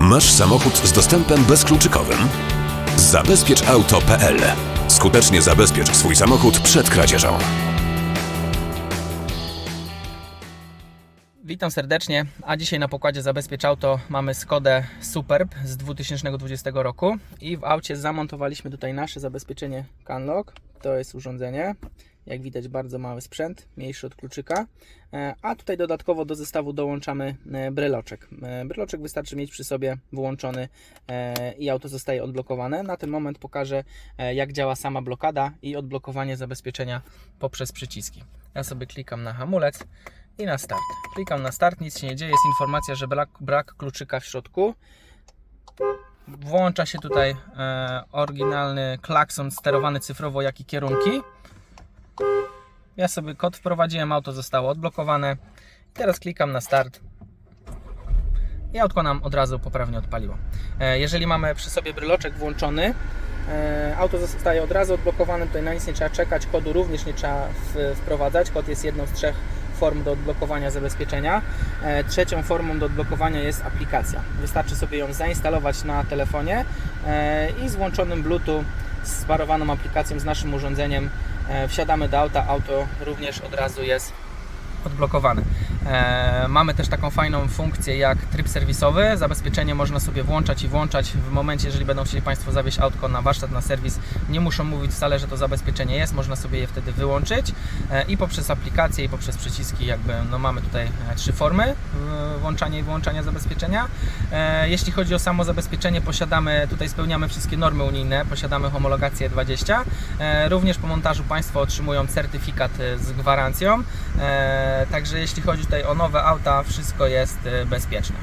Masz samochód z dostępem bezkluczykowym? Zabezpieczauto.pl Skutecznie zabezpiecz swój samochód przed kradzieżą. Witam serdecznie, a dzisiaj na pokładzie Zabezpiecz Auto mamy Skodę Superb z 2020 roku i w aucie zamontowaliśmy tutaj nasze zabezpieczenie CanLock. To jest urządzenie, jak widać bardzo mały sprzęt, mniejszy od kluczyka, E, a tutaj dodatkowo do zestawu dołączamy e, bryloczek. E, Bryloczek wystarczy mieć przy sobie włączony i auto zostaje odblokowane. Na ten moment pokażę jak działa sama blokada i odblokowanie zabezpieczenia poprzez przyciski. Ja sobie klikam na hamulec i na start. Klikam na start, nic się nie dzieje, jest informacja, że brak, brak kluczyka w środku. Włącza się tutaj e, oryginalny klakson sterowany cyfrowo, jak i kierunki. Ja sobie kod wprowadziłem, auto zostało odblokowane. Teraz klikam na start i autko nam od razu poprawnie odpaliło. E, Jeżeli mamy przy sobie bryloczek włączony, e, auto zostaje od razu odblokowane, tutaj na nic nie trzeba czekać, kodu również nie trzeba wprowadzać. Kod jest jedną z trzech form do odblokowania zabezpieczenia. E, Trzecią formą do odblokowania jest aplikacja. Wystarczy sobie ją zainstalować na telefonie i z włączonym Bluetooth, z sparowaną aplikacją z naszym urządzeniem wsiadamy do auta, auto również od razu jest odblokowane. E, mamy też taką fajną funkcję jak tryb serwisowy. Zabezpieczenie można sobie włączać i włączać w momencie, jeżeli będą chcieli Państwo zawieźć autko na warsztat, na serwis. Nie muszą mówić wcale, że to zabezpieczenie jest, można sobie je wtedy wyłączyć e, i poprzez aplikację i poprzez przyciski jakby, no mamy tutaj e, trzy formy włączania i wyłączania zabezpieczenia. Jeśli chodzi o samo zabezpieczenie, posiadamy, tutaj spełniamy wszystkie normy unijne, posiadamy homologację 20. E, również po montażu Państwo otrzymują certyfikat z gwarancją. Także jeśli chodzi tutaj o nowe auta, wszystko jest e, bezpieczne.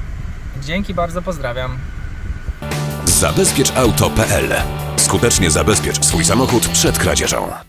Dzięki bardzo, pozdrawiam. Zabezpieczauto.pl Skutecznie zabezpiecz swój samochód przed kradzieżą.